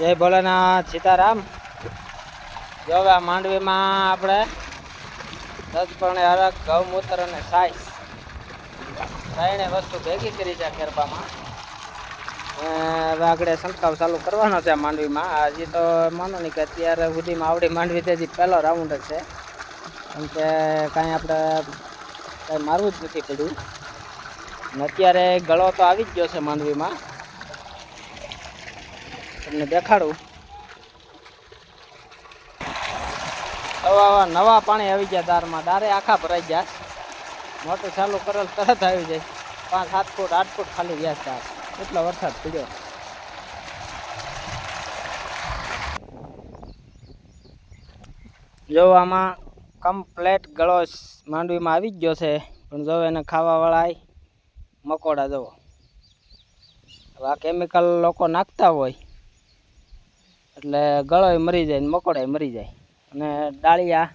જય ભોલેનાથ સીતારામ. જો હવે આ માંડવીમાં આપણે સજપણે પણ ગૌમૂત્ર અને સાઈસ ત્રણે વસ્તુ ભેગી કરી છે ખેરપામાં. હવે આગળ છંટકાવ ચાલુ કરવાનો છે માંડવીમાં. હજી તો માનો નહીં કે અત્યારે સુધીમાં આવડી માંડવી તે પહેલો રાઉન્ડ જ છે. કેમ કે કાંઈ આપણે કાંઈ મારવું જ નથી પડ્યું. અત્યારે ગળો તો આવી જ ગયો છે માંડવીમાં. તમને દેખાડું. નવા નવા પાણી આવી ગયા દારમાં. દારે આખા ભરાઈ ગયા. મોટર ચાલુ કરેલ તરત આવી જાય. પાંચ, સાત ફૂટ, આઠ ફૂટ ખાલી ગયા દાર એટલો વરસાદ પીડ્યો. જો આમાં કમ્પ્લેટ ગળો માંડવીમાં આવી જ ગયો છે. પણ જો એને ખાવાવાળા મકોડા જવો. આ કેમિકલ લોકો નાખતા હોય. એટલે ગળોય મરી જાય ને મકોડાય મરી જાય. અને ડાળિયા,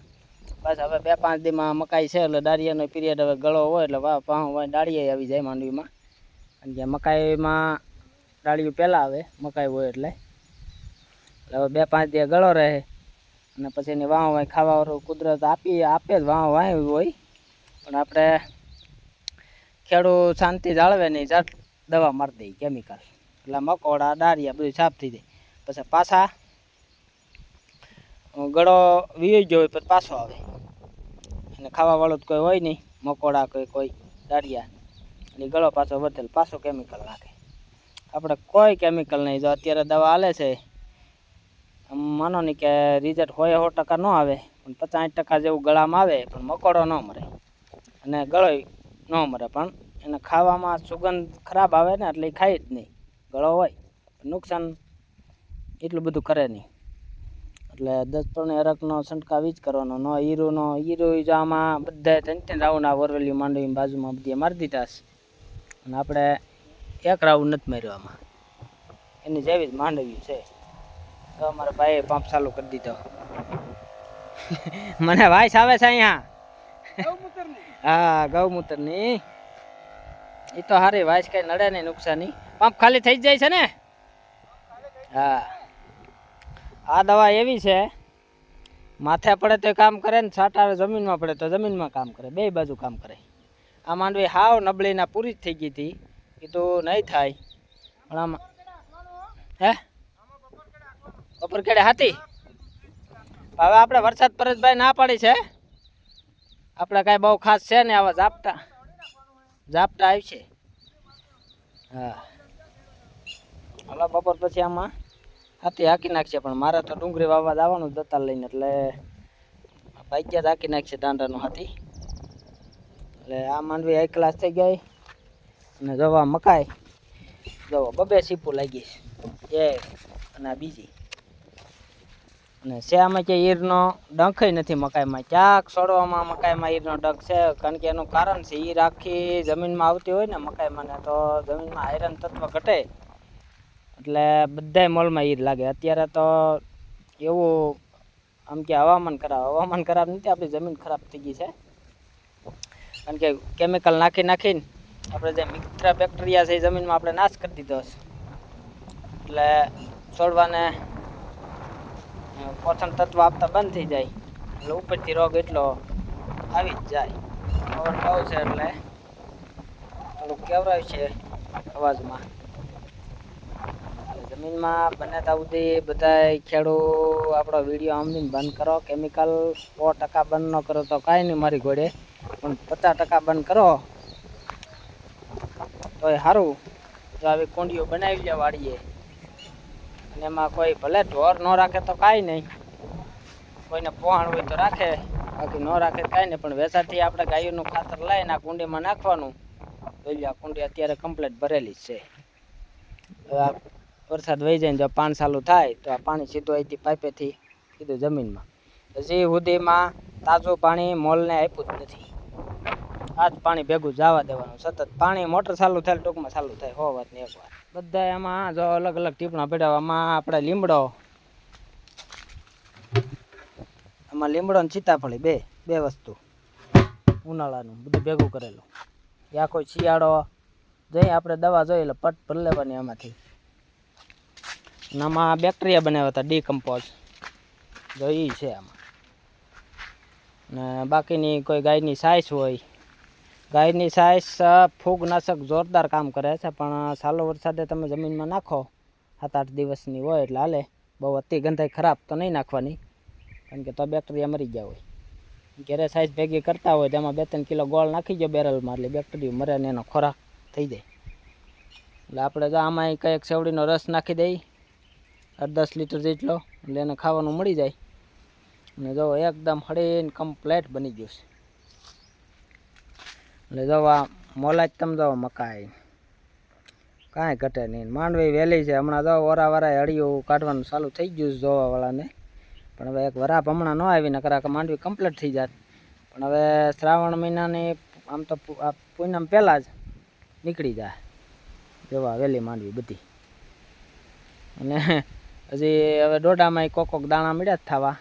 બસ હવે બે પાંચ દીમાં મકાઈ છે, એટલે ડાળિયાનો પીરિયડ હવે ગળો હોય એટલે વાહ પાહ હોય ડાળિયા આવી જાય માંડવીમાં. કારણ કે મકાઈમાં ડાળિયું પહેલાં આવે, મકાઈ હોય એટલે. એટલે હવે બે પાંચ દી ગળો રહે. અને પછી એની વાહ વાય ખાવાવાળું કુદરત આપી, આપે જ વાહ વાય હોય. પણ આપણે ખેડૂત શાંતિ જાળવે નહીં, જાત દવા મારી દઈએ કેમિકલ એટલે મકોડા, ડાળિયા બધું સાફ થઈ જાય. પછી પાછા ગળો વીવી ગયો હોય પછી પાછો આવે. અને ખાવાવાળો તો કોઈ હોય નહીં, મકોડા કોઈ કોઈ, દાળિયા. એટલે ગળો પાછો વધેલ, પાછો કેમિકલ નાખે. આપણે કોઈ કેમિકલ નહીં, જો અત્યારે દવા હાલે છે માનો નહીં કે રિઝલ્ટ હોય સો ટકા ન આવે, પણ પચાસ ટકા જેવું ગળામાં આવે, પણ મકોડો ન મરે. અને ગળોય ન મરે, પણ એને ખાવામાં સુગંધ ખરાબ આવે ને એટલે ખાય જ નહીં. ગળો હોય નુકસાન એટલું બધું કરે નહીં. એટલે દસ ત્રણ એરકનો છંટકાવ જ કરવાનો. નો હીરોનો હીરો જો આમાં બધા ત્રણ ત્રણ રાઉન્ડ આ વરવેલી માંડવી બાજુમાં બધી મારી દીધા છે. અને આપણે એક રાઉન્ડ નથી માર્યો આમાં. એની જેવી જ માંડવી છે. તો અમારા ભાઈએ પંપ ચાલુ કરી દીધો. મને વાઇસ આવે છે અહીંયા. હા, ગૌમૂત્રની. એ તો હારી વાઇસ કઈ નડે નહીં, નુકસાની. પંપ ખાલી થઈ જ જાય છે ને? હા. આ દવા એવી છે, માથે પડે તો કામ કરે ને છાંટા જમીનમાં પડે તો જમીનમાં કામ કરે, બે બાજુ કામ કરે. આ માંડવી હાવ નબળીના પૂરી જ થઈ ગઈ હતી, એ તો નહીં થાય. પણ આમાં હે? બપોર કેડે હાથી? હવે આપણે વરસાદ પરેશભાઈ ના પાડી છે. આપણે કાંઈ બહુ ખાસ છે ને આવા ઝાપટા ઝાપટા આવશે હા. હલો, બપોર પછી આમાં હાથી હાકી નાખશે, પણ મારે તો ડુંગળી વાવવા જવાનું જ લઈને, એટલે ભાગ્યા જ હાકી નાખશે દાંડાનું હાથી. એટલે આ માંડવી એક ક્લાસ થઈ ગઈ, અને જવા મકાઈ. જવો, બબે સીપુ લાગી એ અને આ બીજી. અને શ્યામાં કે ઈરનો ડંખ નથી મકાઈમાં, ક્યાંક છોડવામાં મકાઈમાં ઈરનો ડંખ છે, કારણ કે એનું કારણ છે ઈર આખી જમીનમાં આવતી હોય ને મકાઈમાં ને તો જમીનમાં આયરન તત્વ ઘટે. એટલે બધાય મોલમાં ઈર લાગે. અત્યારે તો એવું આમ કે હવામાન ખરાબ હવામાન ખરાબ નથી, આપણી જમીન ખરાબ થઈ ગઈ છે. કારણ કે કેમિકલ નાખી નાખીને આપણે જે મિત્ર બેક્ટેરિયા છે એ જમીનમાં આપણે નાશ કરી દીધો છે એટલે છોડવાને પોષણ તત્વ આપતા બંધ થઈ જાય. એટલે ઉપરથી રોગ એટલો આવી જ જાય. છે એટલે થોડુંક કેવરાય છે અવાજમાં. જમીનમાં બને ત્યાં સુધી બધાય ખેડૂ આપણો વીડિયો આમની બંધ કરો. કેમિકલ સો ટકા બંધ ન કરો તો કાંઈ નહીં મારી ઘોડે. પણ પચાસ ટકા બંધ કરો. તો એ સારું જો આવી કુંડીઓ બનાવી લે વાડીએ. અને એમાં કોઈ ભલે ઢોર ન રાખે તો કાંઈ નહીં. કોઈને પોહાણ હોય તો રાખે. બાકી ન રાખે કાંઈ નહીં. પણ વેસાથી આપણે ગાયોનું ખાતર લઈને આ કુંડીમાં નાખવાનું. જોઈ આ કુંડી અત્યારે કમ્પ્લેટ ભરેલી છે. હવે આ વરસાદ વહી જાય જો પાણી ચાલુ થાય તો આ પાણી સીધું અહીંથી પાઇપેથી સીધું જમીનમાં. હજી સુધીમાં તાજું પાણી મોલને આપ્યું જ નથી. આ જ પાણી ભેગું જવા દેવાનું. સતત પાણી મોટર ચાલુ થાય ટૂંકમાં ચાલુ થાય, હો વાત ને એક વાર બધા એમાં જો અલગ અલગ ટીપણા પડ્યા આપણે લીમડો, આમાં લીમડો ને સીતાફળી બે બે વસ્તુ. ઉનાળાનું, બધું ભેગું કરેલું. યા કોઈ શિયાળો, જઈ આપણે દવા જોઈ એટલે પટ ભરી લેવાની અને આમાં બેક્ટેરિયા બનાવ્યા હતા ડીકમ્પોઝ જો એ છે આમાં. ને બાકીની કોઈ ગાયની સાઇઝ હોય. ગાયની સાઇઝ ફૂગનાશક જોરદાર કામ કરે છે, પણ સાલો વરસાદે તમે જમીનમાં નાખો સાત આઠ દિવસની હોય એટલે હાલે. બહુ અતિ ગંધાઈ ખરાબ તો નહીં નાખવાની, કારણ કે તો બેક્ટેરિયા મરી ગયા હોય. ઘેરે સાઇઝ ભેગી કરતા હોય તેમાં બે ત્રણ કિલો ગોળ નાખી દો બેરલમાં, એટલે બેક્ટેરિયા મરે ને એનો ખોરાક થઈ જાય. એટલે આપણે તો આમાં કંઈક સેવડીનો રસ નાખી દઈ આઠ દસ લીટર જેટલો એટલે એને ખાવાનું મળી જાય. અને જો એકદમ હળીને કમ્પ્લેટ બની ગયું છે. એટલે જો આ મોલા તમે જો મકાઈ. કાંઈ ઘટે નહીં. માંડવી વહેલી છે. હમણાં જો ઓરા હળીયું કાઢવાનું ચાલુ થઈ ગયું છે જોવાવાળાને. પણ હવે એક વરાપ હમણાં ન આવી, નકર કે માંડવી કમ્પ્લીટ થઈ જાત. પણ હવે શ્રાવણ મહિનાની આમ તો પૂનમ પહેલાં જ નીકળી જાય. જોવા વહેલી માંડવી બધી. અને હજી હવે દોડામાં કોક કોક દાણા મળ્યા જ થવા.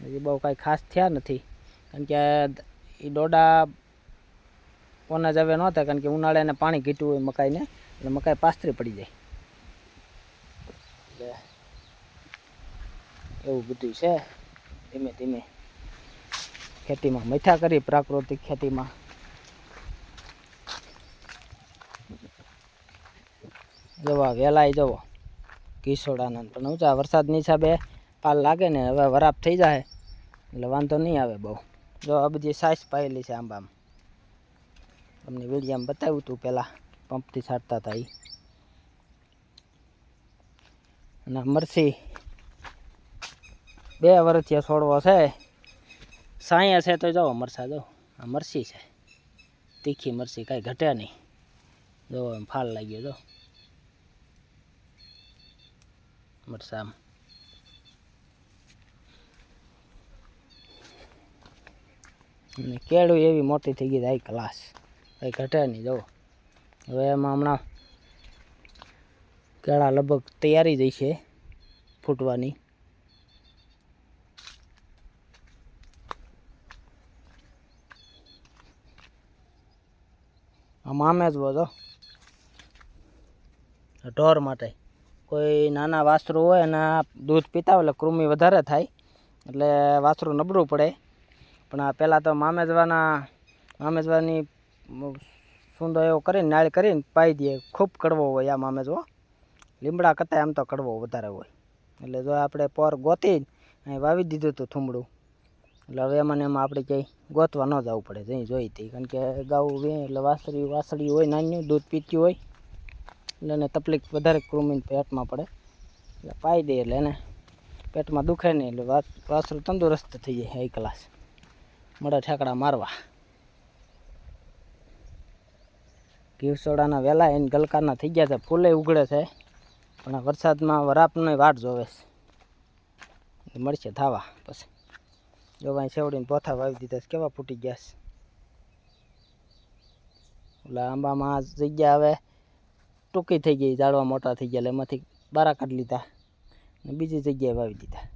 હજી બહુ કાંઈ ખાસ થયા નથી. કારણ કે એ દોડા કોને જ હવે નહોતા કારણ કે ઉનાળે એને પાણી ઘીટું હોય મકાઈને, એટલે મકાઈ પાસરી પડી જાય. એટલે એવું બધું છે. ધીમે ધીમે ખેતીમાં મૈથા કરી, પ્રાકૃતિક ખેતીમાં. જવા વહેલાય જવો. કિશોડાનંદ પણ ઊંચા વરસાદની હિસાબે પાલ લાગે ને હવે વરાપ થઈ જાય એટલે વાંધો નહીં આવે બહુ. જો આ બધી સાઈઝ પાયેલી છે આંબામાં. તમને વિડીયામાં બતાવ્યું હતું પહેલાં. પંપથી છાંટતા હતા એ અને મરસી બે વર્ષથી છોડવો છે. સાયા છે તો જાઓ મરસા જો આ મરસી છે. તીખી મરસી, કાંઈ ઘટે નહીં. જો ફાલ લાગ્યો જો મરસામ અને કેળું એવી મોટી થઈ ગઈ આઈ ક્લાસ કંઈ ઘટે નહીં જો હવે એમાં હમણાં કેળા લગભગ તૈયારી જઈ છે ફૂટવાની. આ મામે જ બધો ઢોર માટે. કોઈ નાના વાસરું હોય અને દૂધ પીતા એટલે કૃમિ વધારે થાય, એટલે વાસરું નબળું પડે. પણ આ પહેલાં તો મામેજવાના, મામેજવાની સુંદો એવો કરીને, નાળ કરીને પાઈ દઈએ. ખૂબ કડવો હોય આ મામેજવો લીમડા કરતાં એમ તો કડવો વધારે હોય. એટલે જો આપણે પોર ગોતી અહીં વાવી દીધું હતું થુમડું, એટલે હવે એમાં એમાં આપણે ક્યાંય ગોતવા ન જવું પડે. જઈ જોઈ હતી. કારણ કે ગાઉ વે, એટલે વાસળી વાસળી હોય, નાની દૂધ પીતી હોય. એટલે એને તકલીફ વધારે કૃમિ પેટમાં પડે. એટલે પાઈ દે એટલે એને પેટમાં દુખે નહીં એટલે વાસરું તંદુરસ્ત થઈ જાય હાઈ ક્લાસ મળે ઠેકડા મારવા. ઘીવસોડાના વહેલા એને ગલકારના થઈ ગયા છે. ફૂલે ઉગડે છે. પણ વરસાદમાં વરાપનો વાટ જોવે છે. મળશે થાવા પછી. જો ભાઈ સેવડીને પોથા વાવી દીધા છે. કેવા ફૂટી ગયા છે. એટલે આંબામાં જગ્યા હવે ટૂંકી થઈ ગઈ, ઝાડવા મોટા થઈ ગયા એમાંથી બારા કાઢી લીધા ને બીજી જગ્યાએ વાવી દીધા.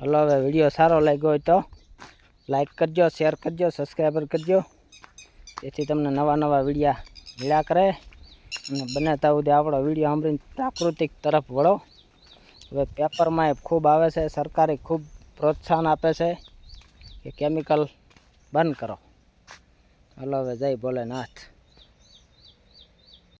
હલો, હવે વીડિયો સારો લાગ્યો હોય તો લાઈક કરજો, શેર કરજો, સબસ્ક્રાઈબર કરજો. જેથી તમને નવા નવા વિડીયા મળ્યા કરે અને બને ત્યાં સુધી આપણો વીડિયો સાંભળીને પ્રાકૃતિક તરફ વળો. હવે પેપરમાં એ ખૂબ આવે છે, સરકારે ખૂબ પ્રોત્સાહન આપે છે કે કેમિકલ બંધ કરો. હલો હવે જય ભોલેનાથ.